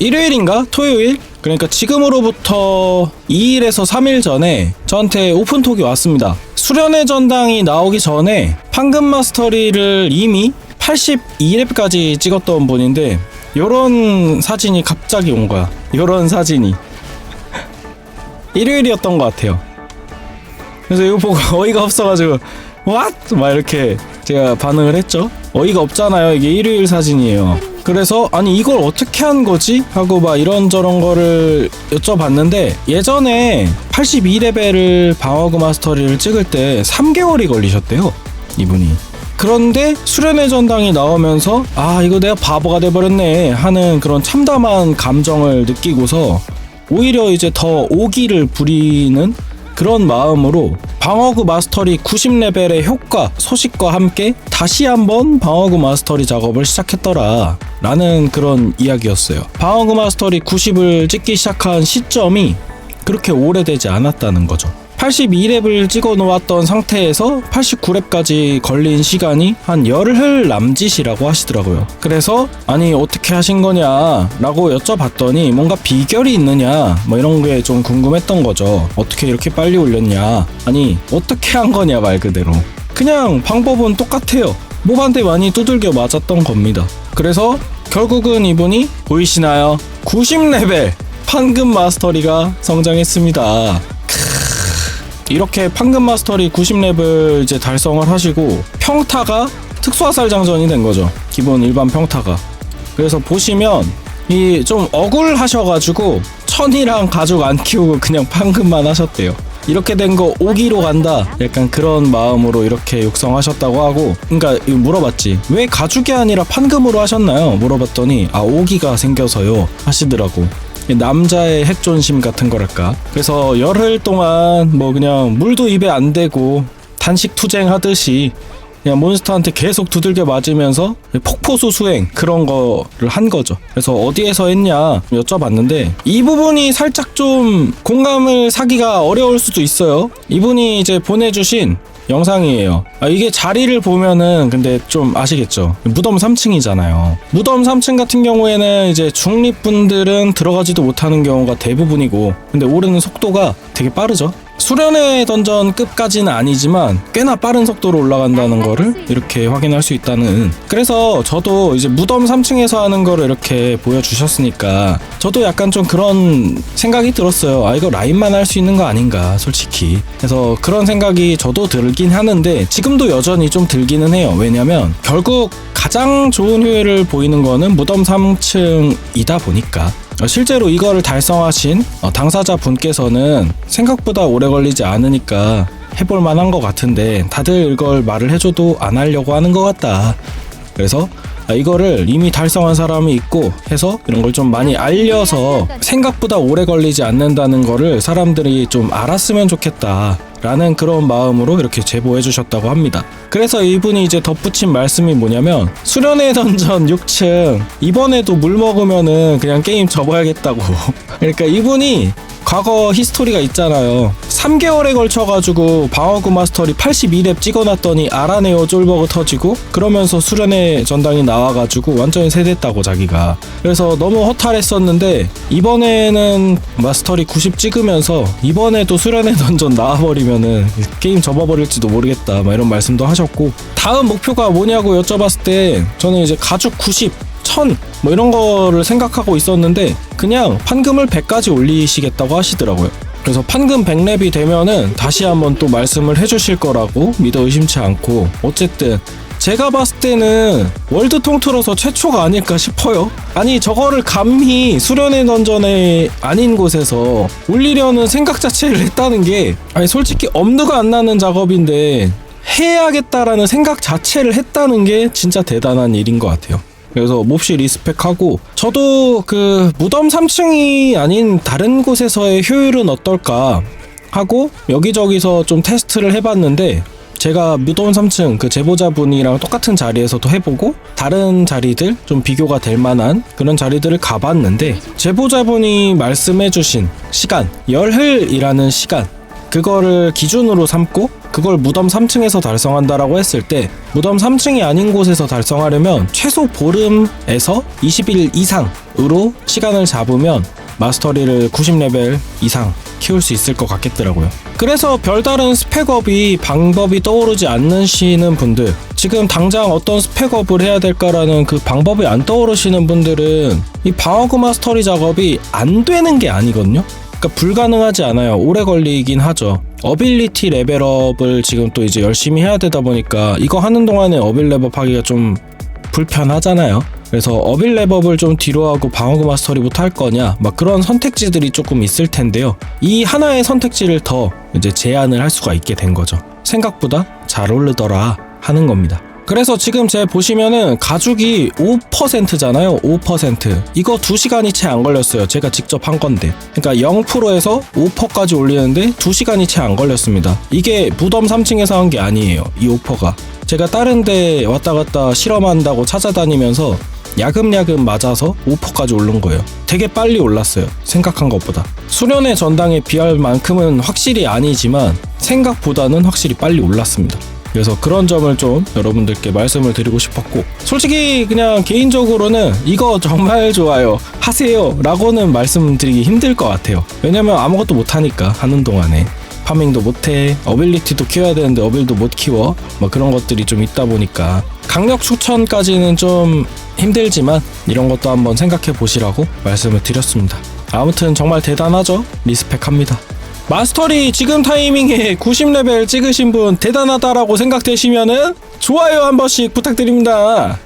일요일인가 토요일 그러니까 지금으로부터 2일에서 3일 전에 저한테 오픈톡이 왔습니다. 수련의 전당이 나오기 전에 황금 마스터리를 이미 82렙까지 찍었던 분인데 요런 사진이 갑자기 온 거야. 요런 사진이 일요일이었던 것 같아요. 그래서 이거 보고 어이가 없어가지고 what? 막 이렇게 제가 반응을 했죠. 어이가 없잖아요. 이게 일요일 사진이에요. 그래서 아니 이걸 어떻게 한 거지? 하고 막 이런저런 거를 여쭤봤는데 예전에 82레벨을 방어그 마스터리를 찍을 때 3개월이 걸리셨대요. 이분이. 그런데 수련의 전당이 나오면서 아 이거 내가 바보가 돼버렸네 하는 그런 참담한 감정을 느끼고서 오히려 이제 더 오기를 부리는 그런 마음으로 방어구 마스터리 90레벨의 효과 소식과 함께 다시 한번 방어구 마스터리 작업을 시작했더라. 라는 그런 이야기였어요. 방어구 마스터리 90을 찍기 시작한 시점이 그렇게 오래되지 않았다는 거죠 82렙을 찍어 놓았던 상태에서 89렙까지 걸린 시간이 한 열흘 남짓이라고 하시더라고요. 그래서 아니 어떻게 하신 거냐라고 여쭤봤더니 뭔가 비결이 있느냐 뭐 이런 게 좀 궁금했던 거죠. 어떻게 이렇게 빨리 올렸냐? 아니 어떻게 한 거냐 말 그대로. 그냥 방법은 똑같아요. 몹한테 많이 두들겨 맞았던 겁니다. 그래서 결국은 이분이 보이시나요? 90레벨 판금 마스터리가 성장했습니다. 이렇게 판금 마스터리 90렙을 이제 달성을 하시고 평타가 특수화살 장전이 된 거죠. 기본 일반 평타가. 그래서 보시면 이 좀 억울하셔가지고 천이랑 가죽 안 키우고 그냥 판금만 하셨대요. 이렇게 된 거 오기로 간다. 약간 그런 마음으로 이렇게 육성하셨다고 하고, 그러니까 이거 물어봤지. 왜 가죽이 아니라 판금으로 하셨나요? 물어봤더니 아 오기가 생겨서요 하시더라고. 남자의 핵존심 같은 거랄까. 그래서 열흘 동안 뭐 그냥 물도 입에 안 대고 단식 투쟁하듯이 그냥 몬스터한테 계속 두들겨 맞으면서 폭포수 수행 그런 거를 한 거죠. 그래서 어디에서 했냐 여쭤봤는데 이 부분이 살짝 좀 공감을 사기가 어려울 수도 있어요. 이분이 이제 보내주신 영상이에요. 아, 이게 자리를 보면은 근데 좀 아시겠죠? 무덤 3층이잖아요. 무덤 3층 같은 경우에는 이제 중립분들은 들어가지도 못하는 경우가 대부분이고 근데 오르는 속도가 되게 빠르죠. 수련의 던전 끝까지는 아니지만 꽤나 빠른 속도로 올라간다는 거를 이렇게 확인할 수 있다는. 그래서 저도 이제 무덤 3층에서 하는 거를 이렇게 보여주셨으니까 저도 약간 좀 그런 생각이 들었어요. 아 이거 라인만 할 수 있는 거 아닌가 솔직히. 그래서 그런 생각이 저도 들긴 하는데 지금도 여전히 좀 들기는 해요. 왜냐면 결국 가장 좋은 효율을 보이는 거는 무덤 3층이다 보니까. 어, 실제로 이거를 달성하신 어, 당사자 분께서는 생각보다 오래 걸리지 않으니까 해볼 만한 것 같은데 다들 이걸 말을 해줘도 안 하려고 하는 것 같다. 그래서 아, 이거를 이미 달성한 사람이 있고 해서 이런 걸 좀 많이 알려서 생각보다 오래 걸리지 않는다는 거를 사람들이 좀 알았으면 좋겠다. 라는 그런 마음으로 이렇게 제보해 주셨다고 합니다. 그래서 이분이 이제 덧붙인 말씀이 뭐냐면 수련의 던전 6층 이번에도 물 먹으면은 그냥 게임 접어야겠다고. 그러니까 이분이 과거 히스토리가 있잖아요. 3개월에 걸쳐가지고 방어구 마스터리 82렙 찍어놨더니 알아내요 쫄버그 터지고 그러면서 수련의 전당이 나와가지고 완전히 세댔다고 자기가. 그래서 너무 허탈했었는데 이번에는 마스터리 90 찍으면서 이번에도 수련의 던전 나와버리면은 게임 접어버릴지도 모르겠다 막 이런 말씀도 하셨고 다음 목표가 뭐냐고 여쭤봤을 때 저는 이제 가죽 90 천, 뭐 이런 거를 생각하고 있었는데, 그냥 판금을 100까지 올리시겠다고 하시더라고요. 그래서 판금 100렙이 되면은 다시 한번 또 말씀을 해주실 거라고 믿어 의심치 않고, 어쨌든, 제가 봤을 때는 월드 통틀어서 최초가 아닐까 싶어요. 아니, 저거를 감히 수련의 던전에 아닌 곳에서 올리려는 생각 자체를 했다는 게, 아니, 솔직히 엄두가 안 나는 작업인데, 해야겠다라는 생각 자체를 했다는 게 진짜 대단한 일인 것 같아요. 그래서 몹시 리스펙하고 저도 그 무덤 3층이 아닌 다른 곳에서의 효율은 어떨까 하고 여기저기서 좀 테스트를 해봤는데 제가 무덤 3층 그 제보자분이랑 똑같은 자리에서도 해보고 다른 자리들 좀 비교가 될 만한 그런 자리들을 가봤는데 제보자분이 말씀해주신 시간 열흘이라는 시간 그거를 기준으로 삼고 그걸 무덤 3층에서 달성한다라고 했을 때 무덤 3층이 아닌 곳에서 달성하려면 최소 보름에서 20일 이상으로 시간을 잡으면 마스터리를 90레벨 이상 키울 수 있을 것 같겠더라고요. 그래서 별다른 스펙업이 방법이 떠오르지 않으시는 분들, 지금 당장 어떤 스펙업을 해야 될까라는 그 방법이 안 떠오르시는 분들은 이 방어구 마스터리 작업이 안 되는 게 아니거든요. 그러니까 불가능하지 않아요. 오래 걸리긴 하죠. 어빌리티 레벨업을 지금 또 이제 열심히 해야 되다 보니까 이거 하는 동안에 어빌 레벨업 하기가 좀 불편하잖아요. 그래서 어빌 랩업을 좀 뒤로 하고 방어구 마스터리부터 할 거냐 막 그런 선택지들이 조금 있을 텐데요. 이 하나의 선택지를 더 이제 제한을 할 수가 있게 된 거죠. 생각보다 잘 오르더라 하는 겁니다. 그래서 지금 제 보시면은 가죽이 5%잖아요. 5%. 이거 2시간이 채 안 걸렸어요. 제가 직접 한 건데. 그러니까 0%에서 5%까지 올리는데 2시간이 채 안 걸렸습니다. 이게 무덤 3층에서 한 게 아니에요. 이 5%가. 제가 다른 데 왔다 갔다 실험한다고 찾아다니면서 야금야금 맞아서 5%까지 오른 거예요. 되게 빨리 올랐어요. 생각한 것보다. 수련의 전당에 비할 만큼은 확실히 아니지만 생각보다는 확실히 빨리 올랐습니다. 그래서 그런 점을 좀 여러분들께 말씀을 드리고 싶었고 솔직히 그냥 개인적으로는 이거 정말 좋아요 하세요 라고는 말씀드리기 힘들 것 같아요. 왜냐면 아무것도 못하니까 하는 동안에. 파밍도 못해 어빌리티도 키워야 되는데 어빌도 못 키워. 뭐 그런 것들이 좀 있다 보니까. 강력 추천까지는 좀 힘들지만 이런 것도 한번 생각해 보시라고 말씀을 드렸습니다. 아무튼 정말 대단하죠? 리스펙합니다 마스터리 지금 타이밍에 90레벨 찍으신 분 대단하다라고 생각되시면은 좋아요 한 번씩 부탁드립니다